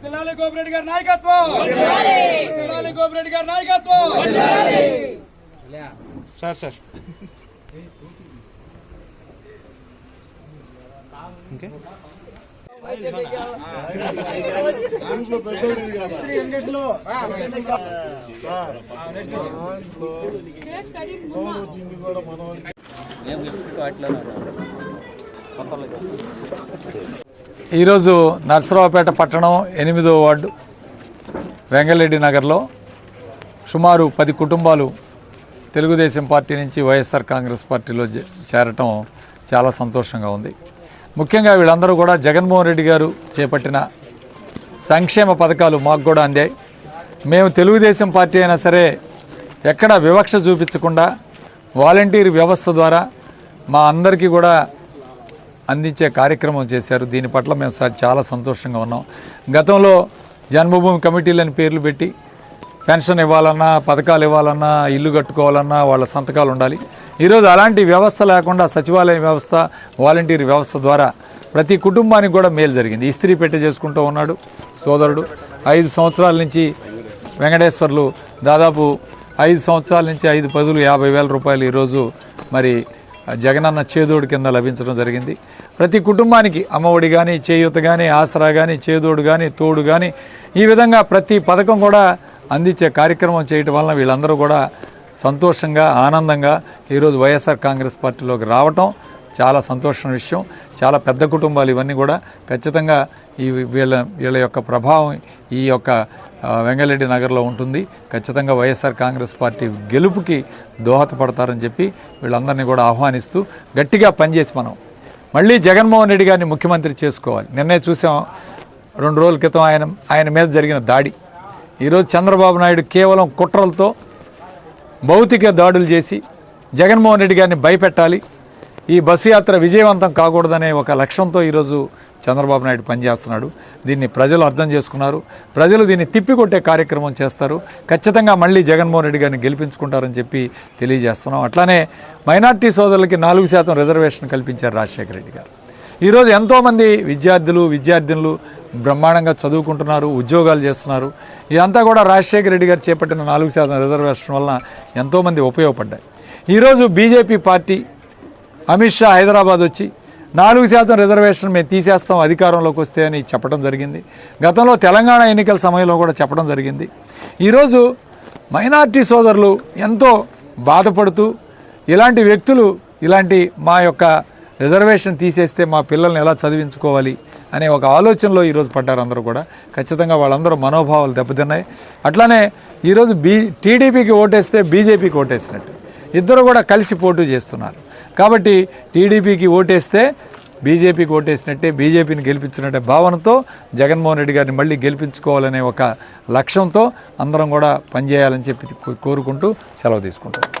వర్ధిల్లాలి గోపిరెడ్డి గారి నాయకత్వం. వర్ధిల్లాలి గోపిరెడ్డి గారి నాయకత్వం. Sir sir. ఇంకే? దాంట్లో పెద్దోడిది కదా దాంట్లో ఫోన్ వచ్చింది కూడా మనవాడికి ఈరోజు నర్సరావుపేట పట్టణం ఎనిమిదో వార్డు వెంగళరెడ్డి నగర్లో సుమారు పది కుటుంబాలు తెలుగుదేశం పార్టీ నుంచి వైఎస్ఆర్ కాంగ్రెస్ పార్టీలో చేరటం చాలా సంతోషంగా ఉంది. ముఖ్యంగా వీళ్ళందరూ కూడా జగన్మోహన్ రెడ్డి గారు చేపట్టిన సంక్షేమ పథకాలు మాకు కూడా అందాయి. మేము తెలుగుదేశం పార్టీ అయినా సరే ఎక్కడ వివక్ష చూపించకుండా వాలంటీర్ వ్యవస్థ ద్వారా మా అందరికీ కూడా అందించే కార్యక్రమం చేశారు. దీని పట్ల మేము చాలా సంతోషంగా ఉన్నాం. గతంలో జన్మభూమి కమిటీలని పేర్లు పెట్టి పెన్షన్ ఇవ్వాలన్నా పథకాలు ఇవ్వాలన్నా ఇల్లు కట్టుకోవాలన్నా వాళ్ళ సంతకాలు ఉండాలి. ఈరోజు అలాంటి వ్యవస్థ లేకుండా సచివాలయ వ్యవస్థ వాలంటీర్ వ్యవస్థ ద్వారా ప్రతి కుటుంబానికి కూడా మేలు జరిగింది. ఇస్త్రీ పెట్టి చేసుకుంటూ ఉన్నాడు సోదరుడు. ఐదు సంవత్సరాల నుంచి వెంకటేశ్వర్లు దాదాపు ఐదు సంవత్సరాల నుంచి ఐదు పదులు యాభై వేల రూపాయలు ఈరోజు మరి జగనన్న చేదోడు కింద లభించడం జరిగింది. ప్రతి కుటుంబానికి అమ్మఒడి కానీ చేయూత కానీ ఆసరా కానీ చేదోడు కానీ తోడు కానీ ఈ విధంగా ప్రతి పథకం కూడా అందించే కార్యక్రమం చేయటం వలన వీళ్ళందరూ కూడా సంతోషంగా ఆనందంగా ఈరోజు వైఎస్ఆర్ కాంగ్రెస్ పార్టీలోకి రావటం చాలా సంతోషం విషయం. చాలా పెద్ద కుటుంబాలు ఇవన్నీ కూడా ఖచ్చితంగా ఈ వీళ్ళ వీళ్ళ యొక్క ప్రభావం ఈ యొక్క వెంగళరెడ్డి నగర్లో ఉంటుంది. ఖచ్చితంగా వైఎస్ఆర్ కాంగ్రెస్ పార్టీ గెలుపుకి దోహదపడతారని చెప్పి వీళ్ళందరినీ కూడా ఆహ్వానిస్తూ గట్టిగా పనిచేసి మనం మళ్ళీ జగన్మోహన్ రెడ్డి గారిని ముఖ్యమంత్రి చేసుకోవాలి. నిన్నే చూసాం రెండు రోజుల క్రితం ఆయన ఆయన మీద జరిగిన దాడి. ఈరోజు చంద్రబాబు నాయుడు కేవలం కుట్రలతో భౌతిక దాడులు చేసి జగన్మోహన్ రెడ్డి గారిని భయపెట్టాలి. ఈ బస్సు యాత్ర విజయవంతం కాకూడదనే ఒక లక్ష్యంతో ఈరోజు చంద్రబాబు నాయుడు పనిచేస్తున్నాడు. దీన్ని ప్రజలు అర్థం చేసుకున్నారు. ప్రజలు దీన్ని తిప్పికొట్టే కార్యక్రమం చేస్తారు. ఖచ్చితంగా మళ్ళీ జగన్మోహన్ రెడ్డి గారిని గెలిపించుకుంటారని చెప్పి తెలియజేస్తున్నాం. అట్లానే మైనార్టీ సోదరులకి నాలుగు శాతం రిజర్వేషన్ కల్పించారు రాజశేఖర రెడ్డి గారు. ఈరోజు ఎంతోమంది విద్యార్థులు విద్యార్థినులు బ్రహ్మాండంగా చదువుకుంటున్నారు ఉద్యోగాలు చేస్తున్నారు. ఇదంతా కూడా రాజశేఖర రెడ్డి గారు చేపట్టిన నాలుగు శాతం రిజర్వేషన్ వలన ఎంతోమంది ఉపయోగపడ్డాయి. ఈరోజు బీజేపీ పార్టీ అమిత్ షా హైదరాబాద్ వచ్చి నాలుగు శాతం రిజర్వేషన్ మేము తీసేస్తాం అధికారంలోకి వస్తే అని చెప్పడం జరిగింది. గతంలో తెలంగాణ ఎన్నికల సమయంలో కూడా చెప్పడం జరిగింది. ఈరోజు మైనార్టీ సోదరులు ఎంతో బాధపడుతూ ఇలాంటి వ్యక్తులు ఇలాంటి మా యొక్క రిజర్వేషన్ తీసేస్తే మా పిల్లల్ని ఎలా చదివించుకోవాలి అనే ఒక ఆలోచనలో ఈరోజు పడ్డారు అందరూ కూడా. ఖచ్చితంగా వాళ్ళందరూ మనోభావాలు దెబ్బతిన్నాయి. అట్లానే ఈరోజు బీ టీడీపీకి ఓటేస్తే బీజేపీకి ఓటేసినట్టు. ఇద్దరు కూడా కలిసి పోటీ చేస్తున్నారు. కాబట్టి టీడీపీకి ఓటేస్తే బీజేపీకి ఓటేసినట్టే బీజేపీని గెలిపించినట్టే భావనతో జగన్మోహన్ రెడ్డి గారిని మళ్ళీ గెలిపించుకోవాలనే ఒక లక్ష్యంతో అందరం కూడా పనిచేయాలని చెప్పి కోరుకుంటూ సెలవు తీసుకుంటాం